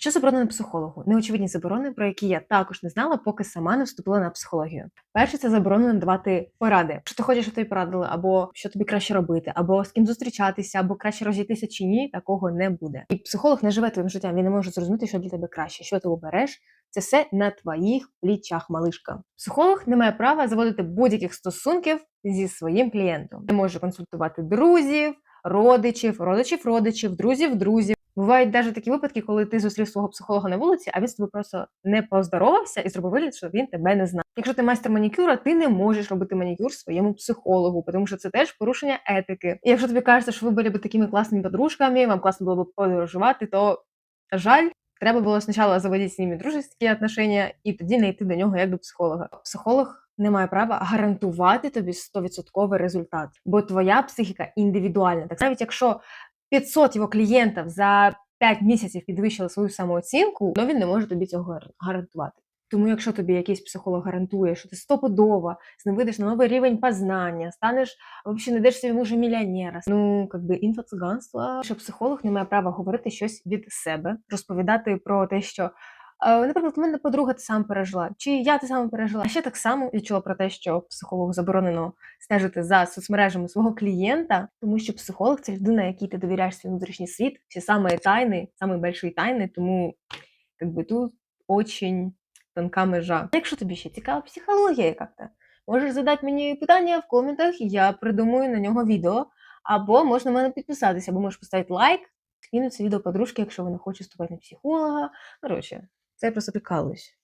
Що заборонено психологу? Неочевидні заборони, про які я також не знала, поки сама не вступила на психологію. Перше, це заборонено давати поради. Якщо ти хочеш, щоб тобі порадили, або що тобі краще робити, або з ким зустрічатися, або краще розійтися чи ні, такого не буде. І психолог не живе твоїм життям, він не може зрозуміти, що для тебе краще, що ти обереш. Це все на твоїх плічах, малишка. Психолог не має права заводити будь-яких стосунків зі своїм клієнтом. Не може консультувати друзів, родичів, родичів, родичів, друзів, друзів. Бувають навіть такі випадки, коли ти зустрів свого психолога на вулиці, а він з тобою просто не поздоровався і зробив вигляд, що він тебе не знає. Якщо ти майстер манікюра, ти не можеш робити манікюр своєму психологу, тому що це теж порушення етики. І якщо тобі кажеться, що ви були б такими класними подружками, вам класно було б подорожувати, то жаль. Треба було спочатку заводити з ними дружеські отношення і тоді не йти до нього як до психолога. Психолог не має права гарантувати тобі 100% результат, бо твоя психіка індивідуальна. Так навіть якщо 500 його клієнтів за 5 місяців підвищили свою самооцінку, але він не може тобі цього гарантувати. Тому, якщо тобі якийсь психолог гарантує, що ти стопудово з на новий рівень познання, станеш взагалі не дешся йому вже мільйонера, ну якби інфоциганство, що психолог не має права говорити щось від себе, розповідати про те, що. Наприклад, у мене подруга ти сам пережила, чи я ти сам пережила. А ще так само я чула про те, що психологу заборонено стежити за соцмережами свого клієнта, тому що психолог це людина, якій ти довіряєш свій внутрішній світ, всі самі тайни, самі больші тайни, тому якби тут очень тонка межа. Якщо тобі ще цікава психологія яка-то, можеш задати мені питання в коментах, я придумаю на нього відео. Або можна на мене підписатися, або можеш поставити лайк, скинути це відео подружки, якщо вона хоче вступати на психолога. Коротше, це я просто прикалуюсь.